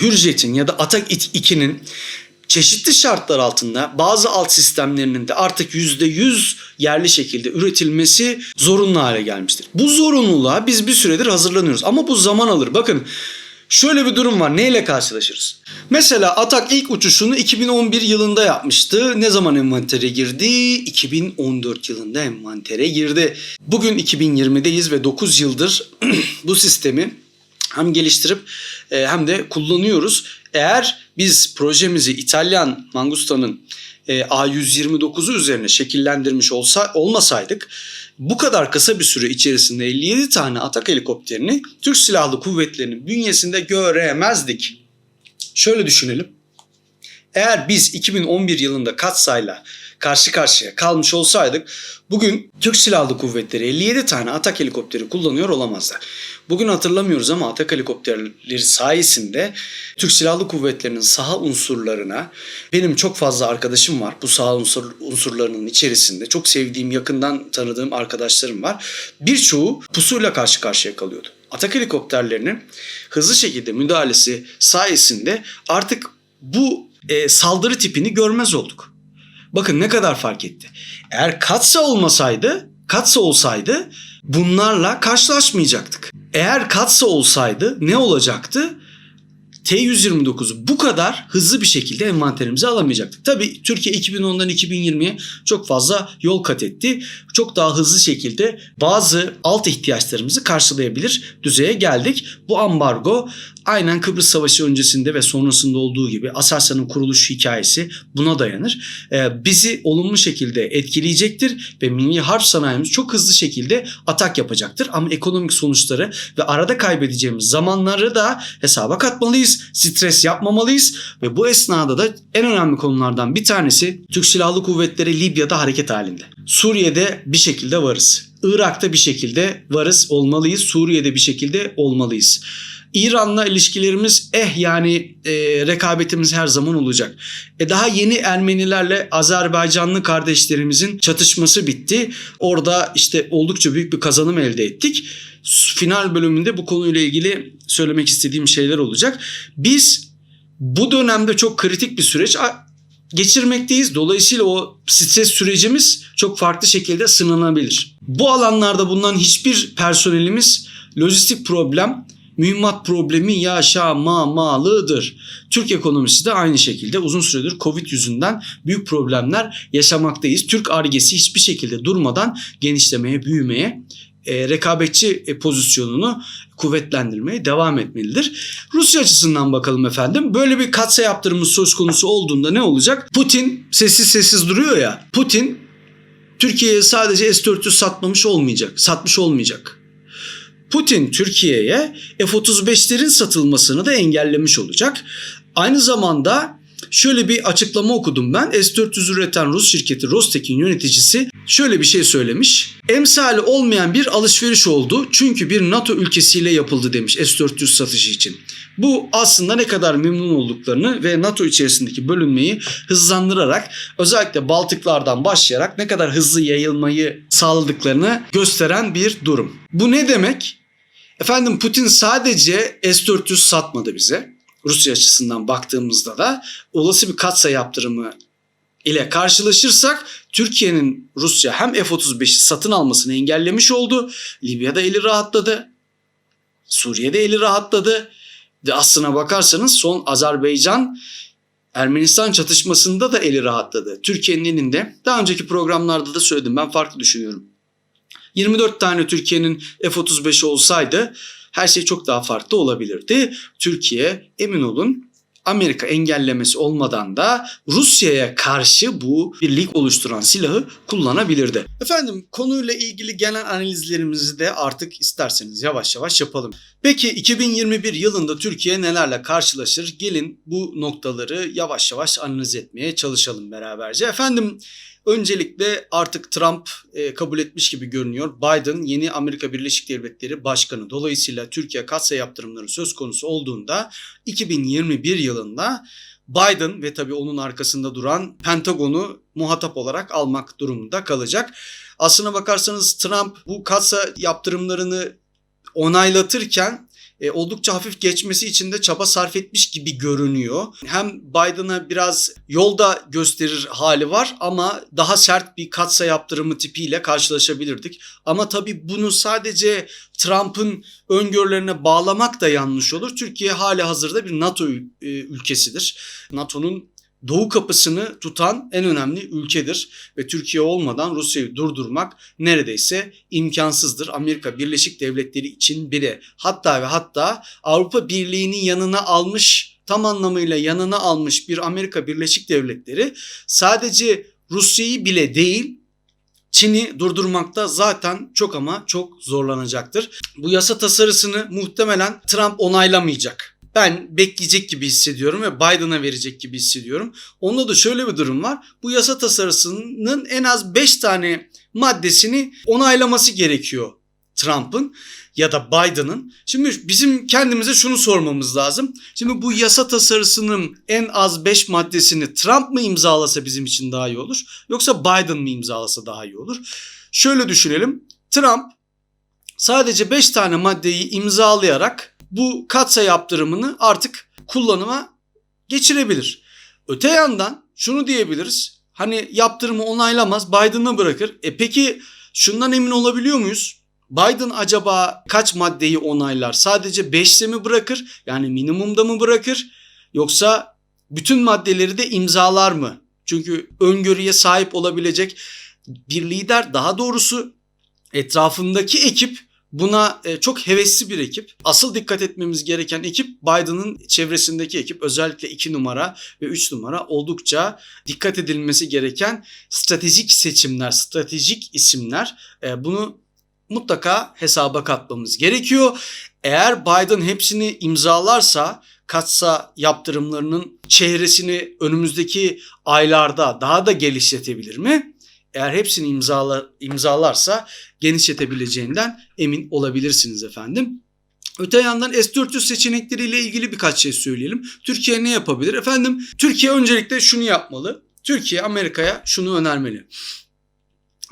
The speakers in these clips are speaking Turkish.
Hürjet'in ya da Atak 2'nin çeşitli şartlar altında bazı alt sistemlerinin de artık %100 yerli şekilde üretilmesi zorunlu hale gelmiştir. Bu zorunluluğa biz bir süredir hazırlanıyoruz ama bu zaman alır. Bakın şöyle bir durum var. Neyle karşılaşırız? Mesela Atak ilk uçuşunu 2011 yılında yapmıştı. Ne zaman envantere girdi? 2014 yılında envantere girdi. Bugün 2020'deyiz ve 9 yıldır bu sistemi hem geliştirip e, hem de kullanıyoruz. Eğer biz projemizi İtalyan Mangusta'nın e, A129'u üzerine şekillendirmiş olsa olmasaydık bu kadar kısa bir süre içerisinde 57 tane atak helikopterini Türk Silahlı Kuvvetleri'nin bünyesinde göremezdik. Şöyle düşünelim. Eğer biz 2011 yılında Katsay'la karşı karşıya kalmış olsaydık bugün Türk Silahlı Kuvvetleri 57 tane atak helikopteri kullanıyor olamazlar. Bugün hatırlamıyoruz ama atak helikopterleri sayesinde Türk Silahlı Kuvvetleri'nin saha unsurlarına benim çok fazla arkadaşım var bu saha unsur, unsurlarının içerisinde. Çok sevdiğim, yakından tanıdığım arkadaşlarım var. Birçoğu pusuyla karşı karşıya kalıyordu. Atak helikopterlerinin hızlı şekilde müdahalesi sayesinde artık bu e, saldırı tipini görmez olduk. Bakın ne kadar fark etti. Eğer Katsa olmasaydı, Katsa olsaydı bunlarla karşılaşmayacaktık. Eğer Katsa olsaydı ne olacaktı? T-129'u bu kadar hızlı bir şekilde envanterimize alamayacaktık. Tabii Türkiye 2010'dan 2020'ye çok fazla yol kat etti. Çok daha hızlı şekilde bazı alt ihtiyaçlarımızı karşılayabilir düzeye geldik. Bu ambargo aynen Kıbrıs Savaşı öncesinde ve sonrasında olduğu gibi Aselsan'ın kuruluş hikayesi buna dayanır. Ee, bizi olumlu şekilde etkileyecektir ve milli harp sanayimiz çok hızlı şekilde atak yapacaktır. Ama ekonomik sonuçları ve arada kaybedeceğimiz zamanları da hesaba katmalıyız. Stres yapmamalıyız ve bu esnada da en önemli konulardan bir tanesi Türk Silahlı Kuvvetleri Libya'da hareket halinde. Suriye'de bir şekilde varız. Irak'ta bir şekilde varız, olmalıyız. Suriye'de bir şekilde olmalıyız. İran'la ilişkilerimiz eh yani e, rekabetimiz her zaman olacak. E daha yeni Ermenilerle Azerbaycanlı kardeşlerimizin çatışması bitti. Orada işte oldukça büyük bir kazanım elde ettik. Final bölümünde bu konuyla ilgili söylemek istediğim şeyler olacak. Biz bu dönemde çok kritik bir süreç geçirmekteyiz. Dolayısıyla o stres sürecimiz çok farklı şekilde sınanabilir. Bu alanlarda bulunan hiçbir personelimiz lojistik problem mühimmat problemi yaşamamalıdır. Türk ekonomisi de aynı şekilde uzun süredir Covid yüzünden büyük problemler yaşamaktayız. Türk argesi hiçbir şekilde durmadan genişlemeye, büyümeye, e, rekabetçi e, pozisyonunu kuvvetlendirmeye devam etmelidir. Rusya açısından bakalım efendim. Böyle bir katsa yaptırımı söz konusu olduğunda ne olacak? Putin sessiz sessiz duruyor ya. Putin Türkiye'ye sadece S-400 satmamış olmayacak, satmış olmayacak. Putin Türkiye'ye F-35'lerin satılmasını da engellemiş olacak. Aynı zamanda şöyle bir açıklama okudum ben. S-400 üreten Rus şirketi Rostek'in yöneticisi şöyle bir şey söylemiş. Emsali olmayan bir alışveriş oldu çünkü bir NATO ülkesiyle yapıldı demiş S-400 satışı için. Bu aslında ne kadar memnun olduklarını ve NATO içerisindeki bölünmeyi hızlandırarak özellikle Baltıklardan başlayarak ne kadar hızlı yayılmayı sağladıklarını gösteren bir durum. Bu ne demek? Efendim Putin sadece S-400 satmadı bize. Rusya açısından baktığımızda da olası bir katsa yaptırımı ile karşılaşırsak Türkiye'nin Rusya hem F-35'i satın almasını engellemiş oldu. Libya'da eli rahatladı. Suriye'de eli rahatladı. Ve aslına bakarsanız son Azerbaycan Ermenistan çatışmasında da eli rahatladı. Türkiye'nin elinde daha önceki programlarda da söyledim ben farklı düşünüyorum. 24 tane Türkiye'nin F-35 olsaydı her şey çok daha farklı olabilirdi. Türkiye emin olun Amerika engellemesi olmadan da Rusya'ya karşı bu birlik oluşturan silahı kullanabilirdi. Efendim konuyla ilgili genel analizlerimizi de artık isterseniz yavaş yavaş yapalım. Peki 2021 yılında Türkiye nelerle karşılaşır? Gelin bu noktaları yavaş yavaş analiz etmeye çalışalım beraberce. Efendim Öncelikle artık Trump e, kabul etmiş gibi görünüyor. Biden yeni Amerika Birleşik Devletleri Başkanı. Dolayısıyla Türkiye katsa yaptırımları söz konusu olduğunda 2021 yılında Biden ve tabii onun arkasında duran Pentagon'u muhatap olarak almak durumunda kalacak. Aslına bakarsanız Trump bu katsa yaptırımlarını onaylatırken e, oldukça hafif geçmesi için de çaba sarf etmiş gibi görünüyor. Hem Biden'a biraz yolda gösterir hali var ama daha sert bir katsa yaptırımı tipiyle karşılaşabilirdik. Ama tabii bunu sadece Trump'ın öngörülerine bağlamak da yanlış olur. Türkiye hali hazırda bir NATO e, ülkesidir. NATO'nun doğu kapısını tutan en önemli ülkedir ve Türkiye olmadan Rusya'yı durdurmak neredeyse imkansızdır. Amerika Birleşik Devletleri için bile hatta ve hatta Avrupa Birliği'nin yanına almış tam anlamıyla yanına almış bir Amerika Birleşik Devletleri sadece Rusya'yı bile değil Çin'i durdurmakta zaten çok ama çok zorlanacaktır. Bu yasa tasarısını muhtemelen Trump onaylamayacak. Ben bekleyecek gibi hissediyorum ve Biden'a verecek gibi hissediyorum. Onda da şöyle bir durum var. Bu yasa tasarısının en az 5 tane maddesini onaylaması gerekiyor Trump'ın ya da Biden'ın. Şimdi bizim kendimize şunu sormamız lazım. Şimdi bu yasa tasarısının en az 5 maddesini Trump mı imzalasa bizim için daha iyi olur? Yoksa Biden mı imzalasa daha iyi olur? Şöyle düşünelim. Trump sadece 5 tane maddeyi imzalayarak bu katsa yaptırımını artık kullanıma geçirebilir. Öte yandan şunu diyebiliriz. Hani yaptırımı onaylamaz Biden'a bırakır. E peki şundan emin olabiliyor muyuz? Biden acaba kaç maddeyi onaylar? Sadece 5'te mi bırakır? Yani minimumda mı bırakır? Yoksa bütün maddeleri de imzalar mı? Çünkü öngörüye sahip olabilecek bir lider daha doğrusu etrafındaki ekip buna e, çok hevesli bir ekip. Asıl dikkat etmemiz gereken ekip Biden'ın çevresindeki ekip. Özellikle 2 numara ve 3 numara oldukça dikkat edilmesi gereken stratejik seçimler, stratejik isimler. E, Bunu mutlaka hesaba katmamız gerekiyor. Eğer Biden hepsini imzalarsa katsa yaptırımlarının çehresini önümüzdeki aylarda daha da genişletebilir mi? Eğer hepsini imzala, imzalarsa genişletebileceğinden emin olabilirsiniz efendim. Öte yandan S-400 seçenekleriyle ilgili birkaç şey söyleyelim. Türkiye ne yapabilir? Efendim Türkiye öncelikle şunu yapmalı. Türkiye Amerika'ya şunu önermeli.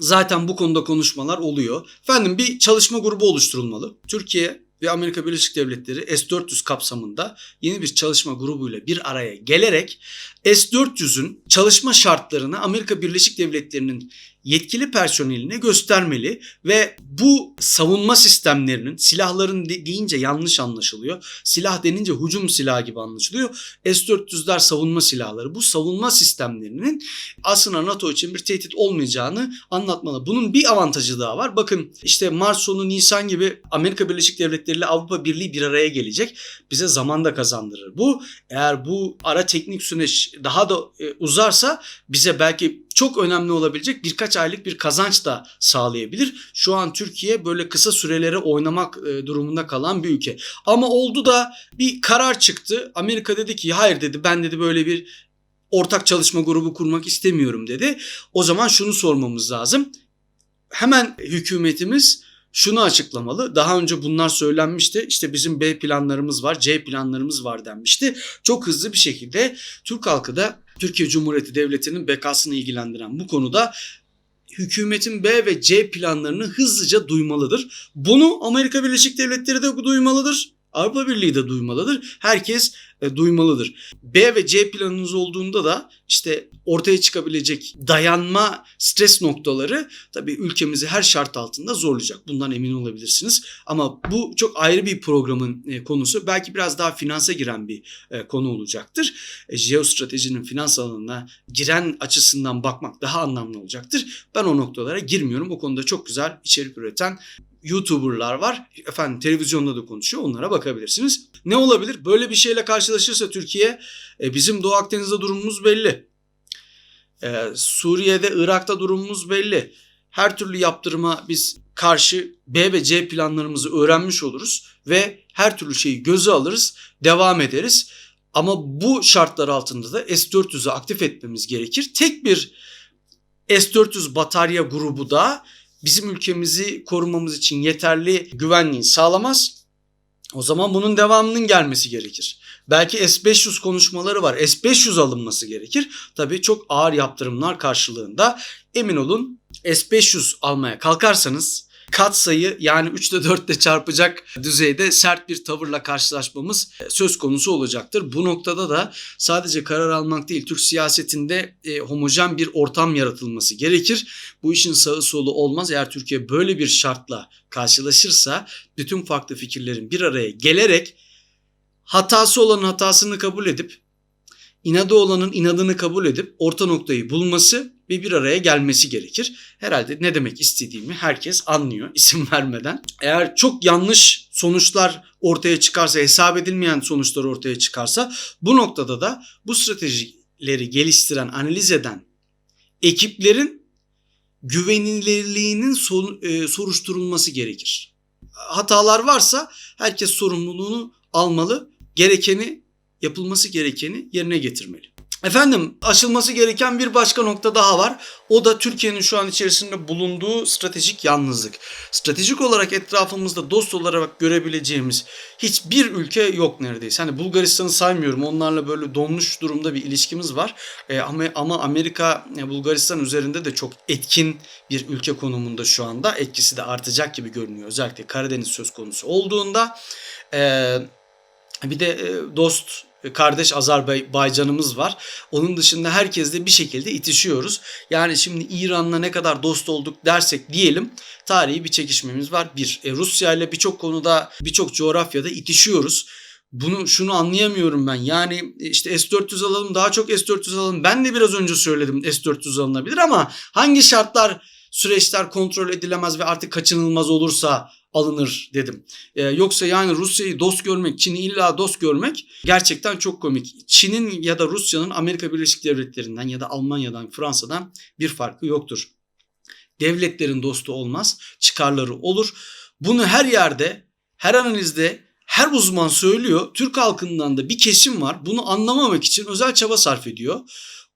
Zaten bu konuda konuşmalar oluyor. Efendim bir çalışma grubu oluşturulmalı. Türkiye ve Amerika Birleşik Devletleri S-400 kapsamında yeni bir çalışma grubuyla bir araya gelerek S-400'ün çalışma şartlarını Amerika Birleşik Devletleri'nin yetkili personeline göstermeli ve bu savunma sistemlerinin silahların de- deyince yanlış anlaşılıyor. Silah denince hücum silahı gibi anlaşılıyor. S-400'ler savunma silahları. Bu savunma sistemlerinin aslında NATO için bir tehdit olmayacağını anlatmalı. Bunun bir avantajı daha var. Bakın işte Mart sonu Nisan gibi Amerika Birleşik Devletleri ile Avrupa Birliği bir araya gelecek. Bize zaman da kazandırır. Bu eğer bu ara teknik süreç daha da e, uzarsa bize belki çok önemli olabilecek birkaç aylık bir kazanç da sağlayabilir. Şu an Türkiye böyle kısa sürelere oynamak e, durumunda kalan bir ülke. Ama oldu da bir karar çıktı. Amerika dedi ki hayır dedi ben dedi böyle bir ortak çalışma grubu kurmak istemiyorum dedi. O zaman şunu sormamız lazım. Hemen hükümetimiz şunu açıklamalı. Daha önce bunlar söylenmişti. İşte bizim B planlarımız var, C planlarımız var denmişti. Çok hızlı bir şekilde Türk halkı da Türkiye Cumhuriyeti Devleti'nin bekasını ilgilendiren bu konuda hükümetin B ve C planlarını hızlıca duymalıdır. Bunu Amerika Birleşik Devletleri de duymalıdır. Avrupa Birliği de duymalıdır. Herkes e, duymalıdır. B ve C planınız olduğunda da işte ortaya çıkabilecek dayanma stres noktaları tabii ülkemizi her şart altında zorlayacak. Bundan emin olabilirsiniz. Ama bu çok ayrı bir programın e, konusu. Belki biraz daha finansa giren bir e, konu olacaktır. E, jeostratejinin finans alanına giren açısından bakmak daha anlamlı olacaktır. Ben o noktalara girmiyorum. O konuda çok güzel içerik üreten YouTuber'lar var. Efendim televizyonda da konuşuyor. Onlara bakabilirsiniz. Ne olabilir? Böyle bir şeyle karşılaşırsa Türkiye e, bizim Doğu Akdeniz'de durumumuz belli. E, Suriye'de, Irak'ta durumumuz belli. Her türlü yaptırıma biz karşı B ve C planlarımızı öğrenmiş oluruz ve her türlü şeyi göze alırız, devam ederiz. Ama bu şartlar altında da S-400'ü aktif etmemiz gerekir. Tek bir S-400 batarya grubu da bizim ülkemizi korumamız için yeterli güvenliği sağlamaz. O zaman bunun devamının gelmesi gerekir. Belki S500 konuşmaları var. S500 alınması gerekir. Tabii çok ağır yaptırımlar karşılığında. Emin olun S500 almaya kalkarsanız katsayı yani 3 ile 4 ile çarpacak düzeyde sert bir tavırla karşılaşmamız e, söz konusu olacaktır. Bu noktada da sadece karar almak değil Türk siyasetinde e, homojen bir ortam yaratılması gerekir. Bu işin sağı solu olmaz. Eğer Türkiye böyle bir şartla karşılaşırsa bütün farklı fikirlerin bir araya gelerek hatası olanın hatasını kabul edip inadı olanın inadını kabul edip orta noktayı bulması ve bir araya gelmesi gerekir. Herhalde ne demek istediğimi herkes anlıyor isim vermeden. Eğer çok yanlış sonuçlar ortaya çıkarsa, hesap edilmeyen sonuçlar ortaya çıkarsa bu noktada da bu stratejileri geliştiren, analiz eden ekiplerin güvenilirliğinin e, soruşturulması gerekir. Hatalar varsa herkes sorumluluğunu almalı. Gerekeni yapılması gerekeni yerine getirmeli. Efendim aşılması gereken bir başka nokta daha var. O da Türkiye'nin şu an içerisinde bulunduğu stratejik yalnızlık. Stratejik olarak etrafımızda dost olarak görebileceğimiz hiçbir ülke yok neredeyse. Hani Bulgaristan'ı saymıyorum. Onlarla böyle donmuş durumda bir ilişkimiz var. E, ama, ama Amerika e, Bulgaristan üzerinde de çok etkin bir ülke konumunda şu anda. Etkisi de artacak gibi görünüyor. Özellikle Karadeniz söz konusu olduğunda. E, bir de e, dost kardeş Azerbaycan'ımız var. Onun dışında herkesle bir şekilde itişiyoruz. Yani şimdi İran'la ne kadar dost olduk dersek diyelim tarihi bir çekişmemiz var. Bir, e, Rusya ile birçok konuda birçok coğrafyada itişiyoruz. Bunu şunu anlayamıyorum ben. Yani işte S400 alalım daha çok S400 alalım. Ben de biraz önce söyledim S400 alınabilir ama hangi şartlar süreçler kontrol edilemez ve artık kaçınılmaz olursa alınır dedim. Ee, yoksa yani Rusya'yı dost görmek, Çin'i illa dost görmek gerçekten çok komik. Çin'in ya da Rusya'nın Amerika Birleşik Devletleri'nden ya da Almanya'dan, Fransa'dan bir farkı yoktur. Devletlerin dostu olmaz, çıkarları olur. Bunu her yerde, her analizde, her uzman söylüyor. Türk halkından da bir kesim var. Bunu anlamamak için özel çaba sarf ediyor.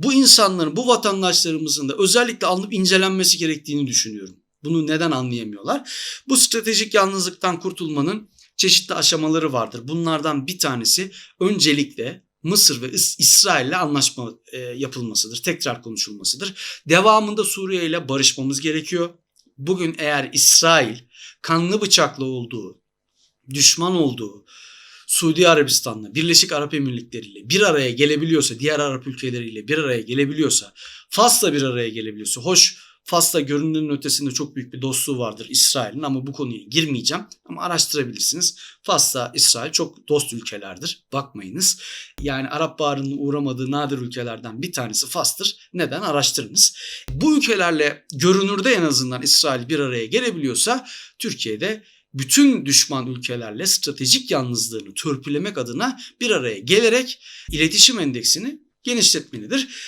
Bu insanların, bu vatandaşlarımızın da özellikle alınıp incelenmesi gerektiğini düşünüyorum. Bunu neden anlayamıyorlar? Bu stratejik yalnızlıktan kurtulmanın çeşitli aşamaları vardır. Bunlardan bir tanesi öncelikle Mısır ve İs- İsrail'le anlaşma e, yapılmasıdır. Tekrar konuşulmasıdır. Devamında Suriye ile barışmamız gerekiyor. Bugün eğer İsrail kanlı bıçaklı olduğu, düşman olduğu Suudi Arabistan'la, Birleşik Arap Emirlikleri ile bir araya gelebiliyorsa, diğer Arap ülkeleriyle bir araya gelebiliyorsa, Fas'la bir araya gelebiliyorsa, hoş Fas'ta göründüğünün ötesinde çok büyük bir dostluğu vardır İsrail'in ama bu konuya girmeyeceğim. Ama araştırabilirsiniz. Fas'ta İsrail çok dost ülkelerdir. Bakmayınız. Yani Arap Baharı'nın uğramadığı nadir ülkelerden bir tanesi Fas'tır. Neden? Araştırınız. Bu ülkelerle görünürde en azından İsrail bir araya gelebiliyorsa Türkiye'de bütün düşman ülkelerle stratejik yalnızlığını törpülemek adına bir araya gelerek iletişim endeksini genişletmelidir.